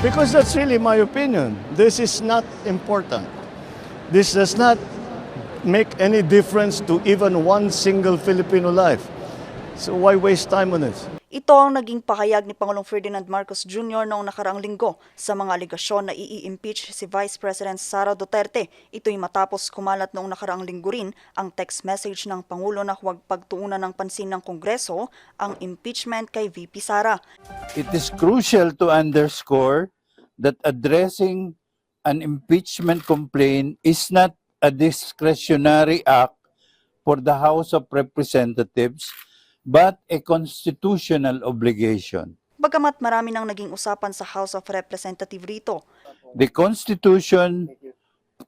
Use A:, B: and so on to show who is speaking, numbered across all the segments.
A: Because that's really my opinion. This is not important. This does not make any difference to even one single Filipino life. So why waste time on this?
B: Ito ang naging pahayag ni Pangulong Ferdinand Marcos Jr. noong nakaraang linggo sa mga aligasyon na i-impeach si Vice President Sara Duterte. Ito'y matapos kumalat noong nakaraang linggo rin ang text message ng Pangulo na huwag pagtuunan ng pansin ng Kongreso ang impeachment kay VP Sara.
C: it is crucial to underscore that addressing an impeachment complaint is not a discretionary act for the House of Representatives, but a constitutional obligation.
B: Bagamat marami nang naging usapan sa House of Representative rito,
C: The Constitution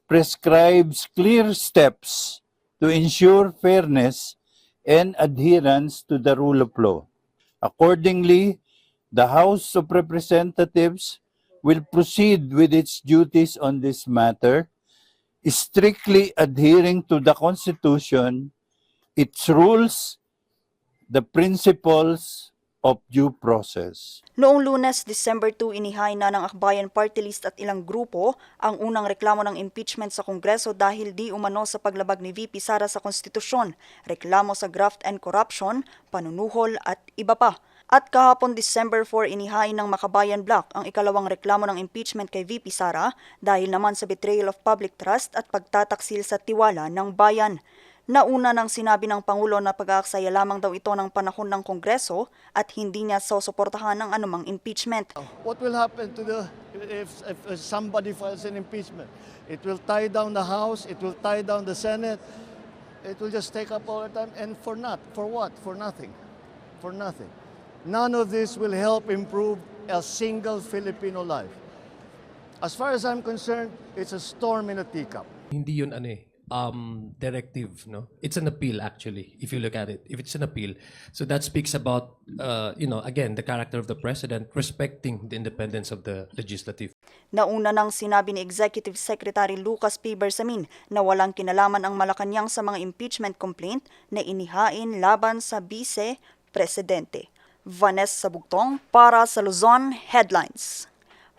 C: prescribes clear steps to ensure fairness and adherence to the rule of law. Accordingly, the House of Representatives will proceed with its duties on this matter, strictly adhering to the Constitution, its rules, the principles of due process.
B: Noong lunes, December 2, inihay na ng Akbayan Party List at ilang grupo ang unang reklamo ng impeachment sa Kongreso dahil di umano sa paglabag ni VP Sara sa konstitusyon, reklamo sa graft and corruption, panunuhol at iba pa. At kahapon December 4, inihain ng Makabayan Block ang ikalawang reklamo ng impeachment kay VP Sara dahil naman sa betrayal of public trust at pagtataksil sa tiwala ng bayan. Nauna nang sinabi ng Pangulo na pag-aaksaya lamang daw ito ng panahon ng Kongreso at hindi niya susuportahan ng anumang impeachment.
A: What will happen to the if, if somebody files an impeachment? It will tie down the House. It will tie down the Senate. It will just take up all the time, and for not for what? For nothing, for nothing. None of this will help improve a single Filipino life. As far as I'm concerned, it's a storm in a teacup.
D: hindi yun ano eh, um, directive, no? It's an appeal actually, if you look at it. If it's an appeal. So that speaks about, uh, you know, again, the character of the president respecting the independence of the legislative.
B: Nauna nang sinabi ni Executive Secretary Lucas P. Bersamin na walang kinalaman ang Malacanang sa mga impeachment complaint na inihain laban sa Vice Presidente. Vanessa Bugtong para sa Luzon Headlines.